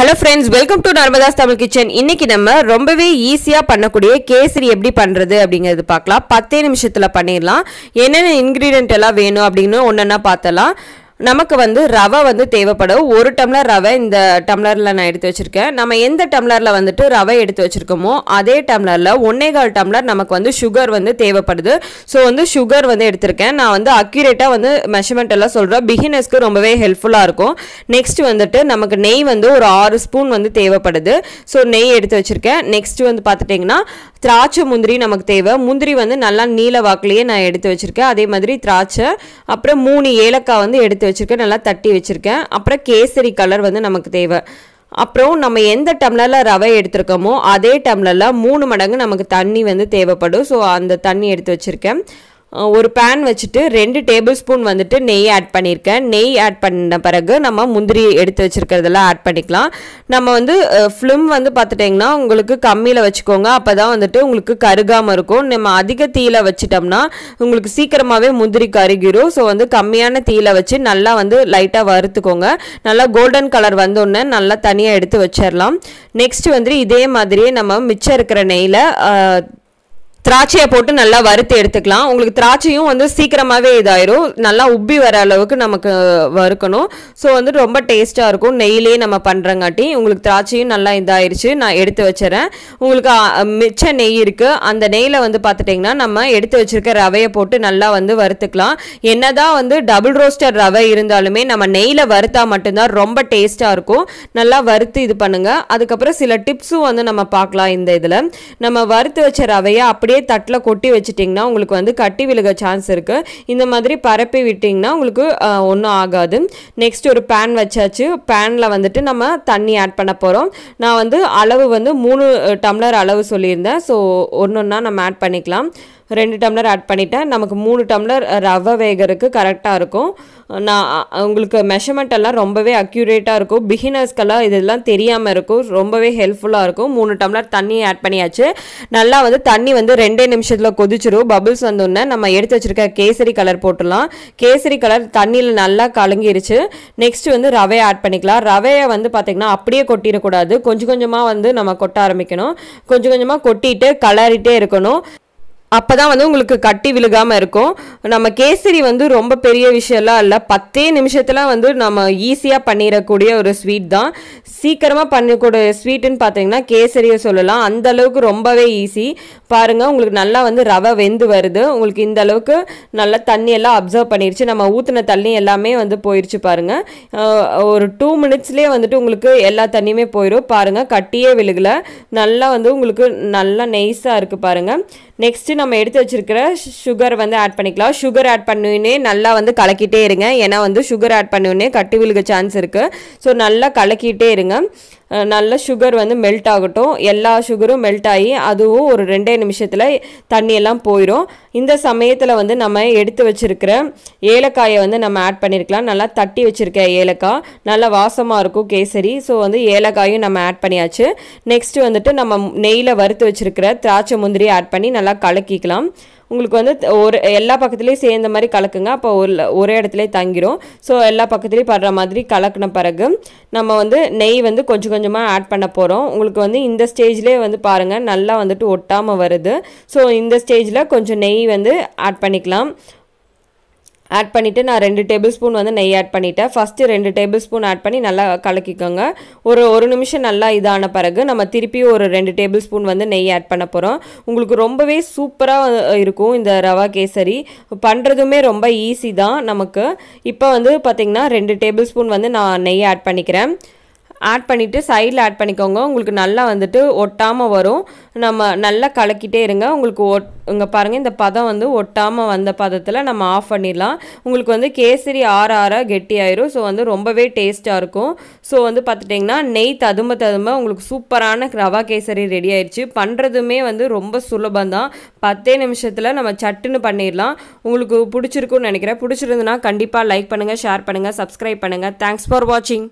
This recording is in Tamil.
Hello friends welcome to Narmada's Tamil kitchen இன்னைக்கு நம்ம ரொம்பவே ஈஸியாக பண்ணக்கூடிய கேசரி எப்படி பண்ணுறது அப்படிங்கிறது பார்க்கலாம். பத்தே நிமிஷத்தில் பண்ணிடலாம். என்னென்ன இன்க்ரீடியன்ட் எல்லாம் வேணும் அப்படின்னு ஒன்றா பார்த்தலாம் நமக்கு வந்து ரவை வந்து தேவைப்படும். ஒரு டம்ளர் ரவை இந்த டம்ளரில் நான் எடுத்து வச்சுருக்கேன். நம்ம எந்த டம்ளரில் வந்துட்டு ரவை எடுத்து வச்சுருக்கோமோ அதே டம்ளரில் ஒன்னே கால் டம்ளர் நமக்கு வந்து சுகர் வந்து தேவைப்படுது. ஸோ வந்து சுகர் வந்து எடுத்திருக்கேன். நான் வந்து அக்யூரேட்டாக வந்து மெஷர்மெண்ட் எல்லாம் சொல்கிறேன் பிகினர்ஸ்க்கு ரொம்பவே ஹெல்ப்ஃபுல்லாக இருக்கும். நெக்ஸ்ட் வந்துட்டு நமக்கு நெய் வந்து ஒரு ஆறு ஸ்பூன் வந்து தேவைப்படுது. ஸோ நெய் எடுத்து வச்சுருக்கேன். நெக்ஸ்ட் வந்து பார்த்துட்டிங்கன்னா திராட்சை முந்திரி நமக்கு தேவை. முந்திரி வந்து நல்லா நீல வாக்குலேயே நான் எடுத்து வச்சுருக்கேன். அதே மாதிரி திராட்சை. அப்புறம் மூணு ஏலக்காய் வந்து எடுத்து வச்சுருக்கேன் நல்லா தட்டி வச்சுருக்கேன். அப்புறம் கேசரி கலர் வந்து நமக்கு தேவை. அப்புறம் நம்ம எந்த டம்ளரில் ரவை எடுத்திருக்கோமோ அதே டம்ளரில் மூணு மடங்கு நமக்கு தண்ணி வந்து தேவைப்படும். ஸோ அந்த தண்ணி எடுத்து வச்சுருக்கேன். ஒரு பேன் வச்சுட்டு ரெண்டு டேபிள் ஸ்பூன் வந்துட்டு நெய் ஆட் பண்ணியிருக்கேன். நெய் ஆட் பண்ண பிறகு நம்ம முந்திரி எடுத்து வச்சுருக்கிறதெல்லாம் ஆட் பண்ணிக்கலாம். நம்ம வந்து ஃப்ளிம் வந்து பார்த்துட்டிங்கன்னா உங்களுக்கு கம்மியில் வச்சுக்கோங்க. அப்போ தான் வந்துட்டு உங்களுக்கு கருகாமல் இருக்கும். நம்ம அதிக தீயில வச்சிட்டோம்னா உங்களுக்கு சீக்கிரமாகவே முந்திரி கருகிரும். ஸோ வந்து கம்மியான தீயில வச்சு நல்லா வந்து லைட்டாக வறுத்துக்கோங்க. நல்லா கோல்டன் கலர் வந்தோடனே நல்லா தனியாக எடுத்து வச்சிடலாம் நெக்ஸ்ட் வந்து இதே மாதிரியே நம்ம மிச்சம் இருக்கிற நெய்யில் திராட்சையை போட்டு நல்லா வறுத்து எடுத்துக்கலாம். உங்களுக்கு திராட்சையும் வந்து சீக்கிரமாகவே இதாயிரும். நல்லா உப்பி வர அளவுக்கு நமக்கு வறுக்கணும். ஸோ வந்து ரொம்ப டேஸ்ட்டாக இருக்கும். நெய்லேயே நம்ம பண்ணுறங்காட்டி உங்களுக்கு திராட்சையும் நல்லா இதாயிருச்சு. நான் எடுத்து வச்சுறேன். உங்களுக்கு மிச்ச நெய் இருக்குது அந்த நெய்யில் வந்து பார்த்துட்டிங்கன்னா நம்ம எடுத்து வச்சிருக்க ரவையை போட்டு நல்லா வந்து வறுத்துக்கலாம். என்னதான் வந்து டபுள் ரோஸ்டர் ரவை இருந்தாலுமே நம்ம நெய்யில் வறுத்தா மட்டும்தான் ரொம்ப டேஸ்ட்டாக இருக்கும். நல்லா வறுத்து இது பண்ணுங்கள் அதுக்கப்புறம் சில டிப்ஸும் வந்து நம்ம பார்க்கலாம் இந்த இதில். நம்ம வறுத்து வச்ச ரவையை அப்படியே தட்டில் கொட்டி வச்சிட்டிங்கன்னா உங்களுக்கு வந்து கட்டி விழுக சான்ஸ் இருக்குது இந்த மாதிரி பரப்பி விட்டிங்கன்னா உங்களுக்கு ஒன்றும் ஆகாது. நெக்ஸ்ட் ஒரு பேன் வச்சாச்சு. பேனில் வந்துட்டு நம்ம தண்ணி ஆட் பண்ண போகிறோம் நான் வந்து அளவு வந்து மூணு டம்ளர் அளவு சொல்லியிருந்தேன். ஸோ ஒன்று ஒன்றா நம்ம ஆட் பண்ணிக்கலாம். ரெண்டு டம்ளர் ஆட் பண்ணிட்டேன். நமக்கு மூணு டம்ளர் ரவை வேகறதுக்கு கரெக்டாக இருக்கும். நான் உங்களுக்கு மெஷர்மெண்ட் எல்லாம் ரொம்பவே அக்யூரேட்டாக இருக்கும். பிகினர்ஸ்க்கெல்லாம் இதெல்லாம் தெரியாமல் இருக்கும். ரொம்பவே ஹெல்ப்ஃபுல்லாக இருக்கும். மூணு டம்ளர் தண்ணி ஆட் பண்ணியாச்சு. நல்லா வந்து தண்ணி வந்து ரெண்டே நிமிஷத்தில் கொதிச்சிரும். பபுள்ஸ் வந்தோடனே நம்ம எடுத்து வச்சிருக்க கேசரி கலர் போட்டுடலாம். கேசரி கலர் தண்ணியில் நல்லா கலங்கிருச்சு. நெக்ஸ்ட் வந்து ரவையை ஆட் பண்ணிக்கலாம். ரவையை வந்து பார்த்திங்கன்னா அப்படியே கொட்டிடக்கூடாது. கொஞ்சம் கொஞ்சமாக வந்து நம்ம கொட்ட ஆரம்பிக்கணும். கொஞ்சம் கொஞ்சமாக கொட்டிட்டு கலரிட்டே இருக்கணும். அப்போ தான் வந்து உங்களுக்கு கட்டி விழுகாமல் இருக்கும். நம்ம கேசரி வந்து ரொம்ப பெரிய விஷயம்லாம் இல்லை. பத்தே நிமிஷத்தில் வந்து நம்ம ஈஸியாக பண்ணிடக்கூடிய ஒரு ஸ்வீட் தான். சீக்கிரமாக பண்ணக்கூடிய ஸ்வீட்டுன்னு பார்த்தீங்கன்னா கேசரியை சொல்லலாம். அந்த அளவுக்கு ரொம்பவே ஈஸி பாருங்கள் உங்களுக்கு நல்லா வந்து ரவை வெந்து வருது. உங்களுக்கு இந்த அளவுக்கு நல்லா தண்ணி எல்லாம் அப்சர்வ் பண்ணிருச்சு. நம்ம ஊற்றின தண்ணி எல்லாமே வந்து போயிடுச்சு பாருங்கள் ஒரு டூ மினிட்ஸ்லேயே வந்துட்டு உங்களுக்கு எல்லா தண்ணியுமே போயிடும் பாருங்கள் கட்டியே விழுகலை. நல்லா வந்து உங்களுக்கு நல்லா நெய்ஸாக இருக்குது பாருங்கள் நெக்ஸ்ட்டு நம்ம எடுத்து வச்சிருக்கிற சுகர் வந்து ஆட் பண்ணிக்கலாம். சுகர் ஆட் பண்ணுனே நல்லா வந்து கலக்கிட்டே இருங்க. ஏன்னா வந்து சுகர் ஆட் பண்ணுனே கட்டி விழுக சான்ஸ் இருக்குது ஸோ நல்லா கலக்கிட்டே இருங்க. நல்ல சுகர் வந்து மெல்ட் ஆகட்டும். எல்லா சுகரும் மெல்ட் ஆகி அதுவும் ஒரு ரெண்டே நிமிஷத்தில் தண்ணியெல்லாம் போயிடும் இந்த சமயத்தில் வந்து நம்ம எடுத்து வச்சுருக்கிற ஏலக்காயை வந்து நம்ம ஆட் பண்ணியிருக்கலாம் நல்லா தட்டி வச்சுருக்க ஏலக்காய். நல்லா வாசமாக இருக்கும் கேசரி. ஸோ வந்து ஏலக்காயும் நம்ம ஆட் பண்ணியாச்சு. நெக்ஸ்ட்டு வந்துட்டு நம்ம நெய்யில் வறுத்து வச்சுருக்கிற திராட்சை முந்திரி ஆட் பண்ணி நல்லா கலக்கிக்கலாம். உங்களுக்கு வந்து ஒரு எல்லா பக்கத்துலேயும் சேர்ந்த மாதிரி கலக்குங்க. அப்போ ஒரு ஒரே இடத்துல தங்கிரும். ஸோ எல்லா பக்கத்துலேயும் படுற மாதிரி கலக்கின பிறகு நம்ம வந்து நெய் வந்து கொஞ்சம் கொஞ்சமாக ஆட் பண்ண போகிறோம் உங்களுக்கு வந்து இந்த ஸ்டேஜ்லேயே வந்து பாருங்கள் நல்லா வந்துட்டு ஒட்டாமல் வருது. ஸோ இந்த ஸ்டேஜில் கொஞ்சம் நெய் வந்து ஆட் பண்ணிக்கலாம். ஆட் பண்ணிவிட்டு நான் ரெண்டு டேபிள் ஸ்பூன் வந்து நெய் ஆட் பண்ணிட்டேன். ஃபஸ்ட்டு ரெண்டு டேபிள் ஸ்பூன் ஆட் பண்ணி நல்லா கலக்கிக்கோங்க. ஒரு ஒரு நிமிஷம் நல்லா இதான பிறகு நம்ம திருப்பி ஒரு ரெண்டு டேபிள் ஸ்பூன் வந்து நெய் ஆட் பண்ண போகிறோம் உங்களுக்கு ரொம்பவே சூப்பராக இருக்கும் இந்த ரவா கேசரி. பண்ணுறதுமே ரொம்ப ஈஸி தான் நமக்கு. இப்போ வந்து பார்த்திங்கன்னா ரெண்டு டேபிள் ஸ்பூன் வந்து நான் நெய் ஆட் பண்ணிக்கிறேன். ஆட் பண்ணிவிட்டு சைடில் ஆட் பண்ணிக்கோங்க. உங்களுக்கு நல்லா வந்துட்டு ஒட்டாமல் வரும். நம்ம நல்லா கலக்கிட்டே இருங்க. உங்களுக்கு ஒட் இங்கே பாருங்கள் இந்த பதம் வந்து ஒட்டாமல் வந்த பதத்தில் நம்ம ஆஃப் பண்ணிடலாம். உங்களுக்கு வந்து கேசரி ஆற ஆற கெட்டி ஆயிரும் ஸோ வந்து ரொம்பவே டேஸ்ட்டாக இருக்கும். ஸோ வந்து பார்த்துட்டிங்கன்னா நெய் ததும்ப ததும்ப உங்களுக்கு சூப்பரான ரவா கேசரி ரெடி ஆயிடுச்சு. பண்ணுறதுமே வந்து ரொம்ப சுலபம் தான். பத்தே நிமிஷத்தில் நம்ம சட்டுன்னு பண்ணிடலாம். உங்களுக்கு பிடிச்சிருக்குன்னு நினைக்கிறேன். பிடிச்சிருந்துன்னா கண்டிப்பாக லைக் பண்ணுங்கள் ஷேர் பண்ணுங்கள் சப்ஸ்கிரைப் பண்ணுங்கள் தேங்க்ஸ் ஃபார் வாட்சிங்